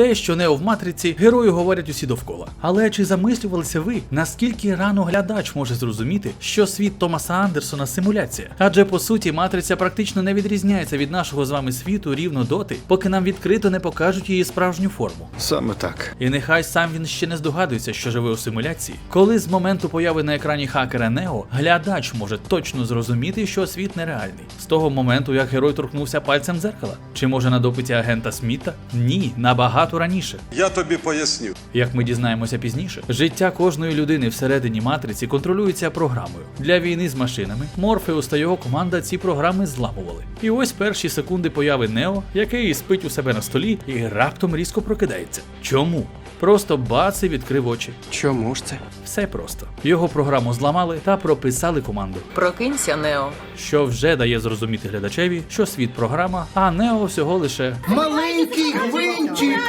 Те, що Нео в матриці, герої говорять усі довкола. Але чи замислювалися ви, наскільки рано глядач може зрозуміти, що світ Томаса Андерсона симуляція? Адже по суті матриця практично не відрізняється від нашого з вами світу рівно доти, поки нам відкрито не покажуть її справжню форму. Саме так. І нехай сам він ще не здогадується, що живе у симуляції. Коли з моменту появи на екрані хакера Нео, глядач може точно зрозуміти, що світ нереальний. З того моменту, як герой торкнувся пальцем дзеркала. Чи може на допиті агента Сміта? Ні, набагато раніше. Я тобі поясню. Як ми дізнаємося пізніше, життя кожної людини всередині матриці контролюється програмою. Для війни з машинами Морфеус та його команда ці програми зламували. І ось перші секунди появи Нео, який спить у себе на столі і раптом різко прокидається. Чому? Просто бац і відкрив очі. Чому ж це? Все просто. Його програму зламали та прописали команду, Прокинься, Нео. що вже дає зрозуміти глядачеві, що світ програма, а Нео всього лише Маленький гвинтик!